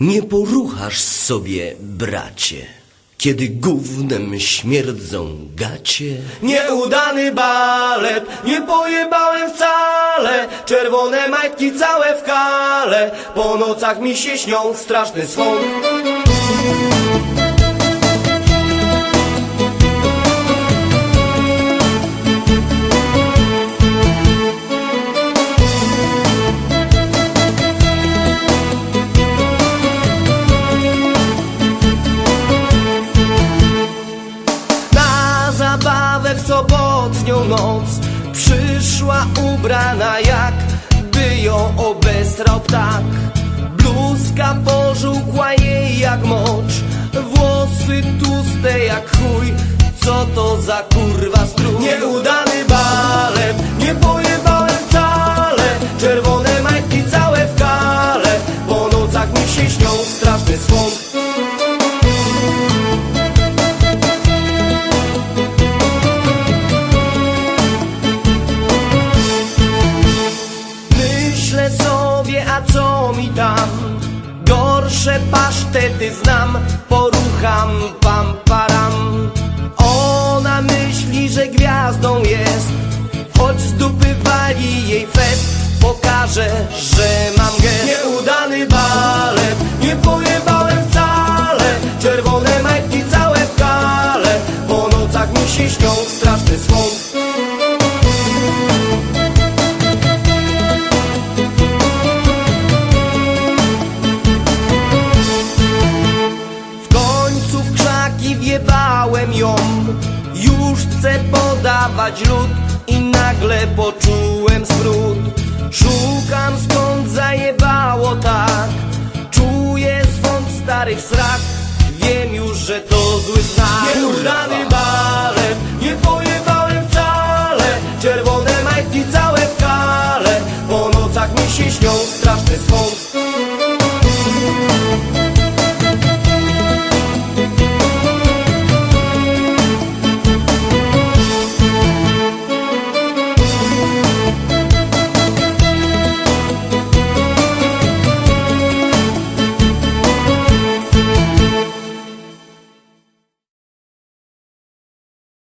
Nie poruchasz sobie, bracie, kiedy gównem śmierdzą gacie. Nieudany balet, nie pojebałem wcale Czerwone majtki całe w kale Po nocach mi się śnią straszny swąd zabawę w sobotnią noc. Przyszła ubrana jak by ją obesrał ptak. Bluzka pożółkła jej jak mocz. Włosy tłuste jak chuj. Co to za kurwa strój? Nieudany balet Nie pojebałem wcale. Czerwone majtki całe w kale. Po nocach mi się śnią straszny swąd Gorsze pasztety znam, porucham pam param. Ona myśli, że gwiazdą jest, choć z dupy wali jej fest. Pokażę, że mam gest. Nieudany balet, nie pojebałem wcale. Czerwone majtki całe w kale, po nocach mi się śnią straszny swąd. Już chcę podawać lód I nagle poczułem zwrót Szukam skąd zajebało tak. Czuję swąd starych srak. Wiem już, że to zły znak. Nieudany balet Nie pojebałem wcale. Czerwone majtki całe w kale. Po nocach mi się śnią straszny swąd